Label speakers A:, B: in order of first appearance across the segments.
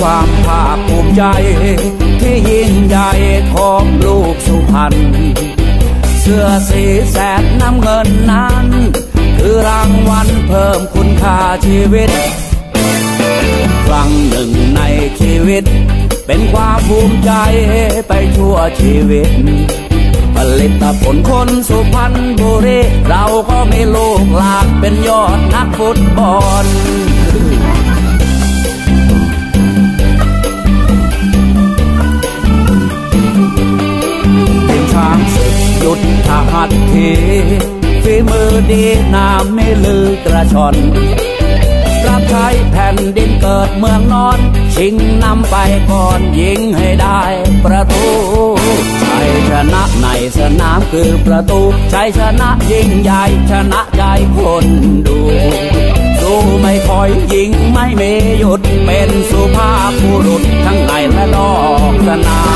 A: ความภาคภูมิใจ ที่ยิ่งใหญ่ของลูกสุพรรณเสื้อสีแสดน้ำเงินนั้น คือรางวัลเพิ่มคุณค่าชีวิต ครั้งหนึ่งในชีวิต เป็นความภูมิใจไปทั่วชีวิตผลิตผลคนสุพรรณบุรีเราก็ไม่ลูกหลากเป็นยอดนักฟุตบอล ฝีมือดีน้ำไม่ลือกระชอนรับใช้แผ่นดินเกิดเมืองนอน ชิงนำไปก่อนยิงให้ได้ประตูชัยชนะในสนามคือประตูชัยชนะยิ่งใหญ่ชนะใจคนดูดูไม่คอยยิงไม่เมหยุดเป็นสุภาพบุรุษทั้งในและนอกสนาม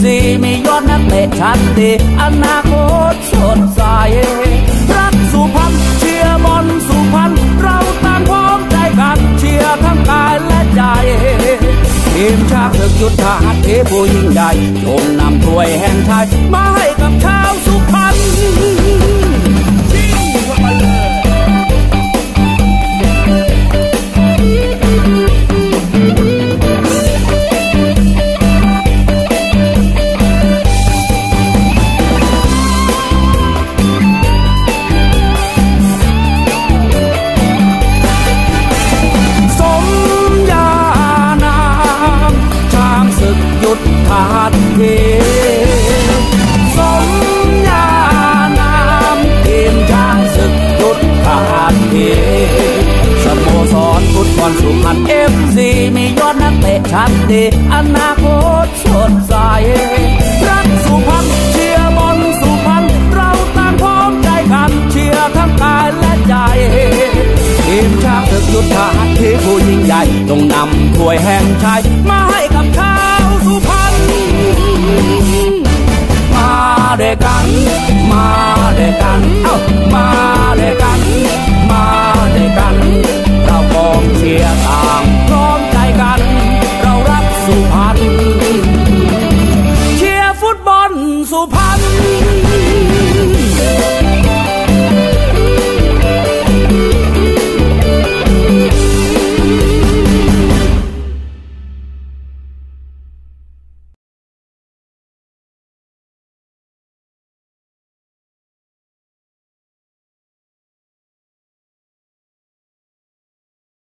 A: ซีมียอดนักเตะชั้นดีอนาคตสดใสรักสุพรรณเชียร์บอลสุพรรณเราต่างพร้อมใจกันเชียร์ทั้งกายและใจทีมชาติศึกยุทธหัตถีผู้ยิ่งใหญ่จงนำถ้วยแห่งชัยมาให้กับชา รฟุตบอลสุพรรณเอฟซีมียอดนักเตะชั้นดีอนาคตสดใสรักสุพรรณเชียร์บอลสุพรรณเราต่างพร้อมใจกันเชียร์ทั้งกายและใจทีมชาติศึกยุทธหัตถีผู้ยิ่งใหญ่จงนำถ้วยแห่งชัยมาให้กับชาวสุพรรณมาด้วยกัน มาด้วยกันเอ้ามา body.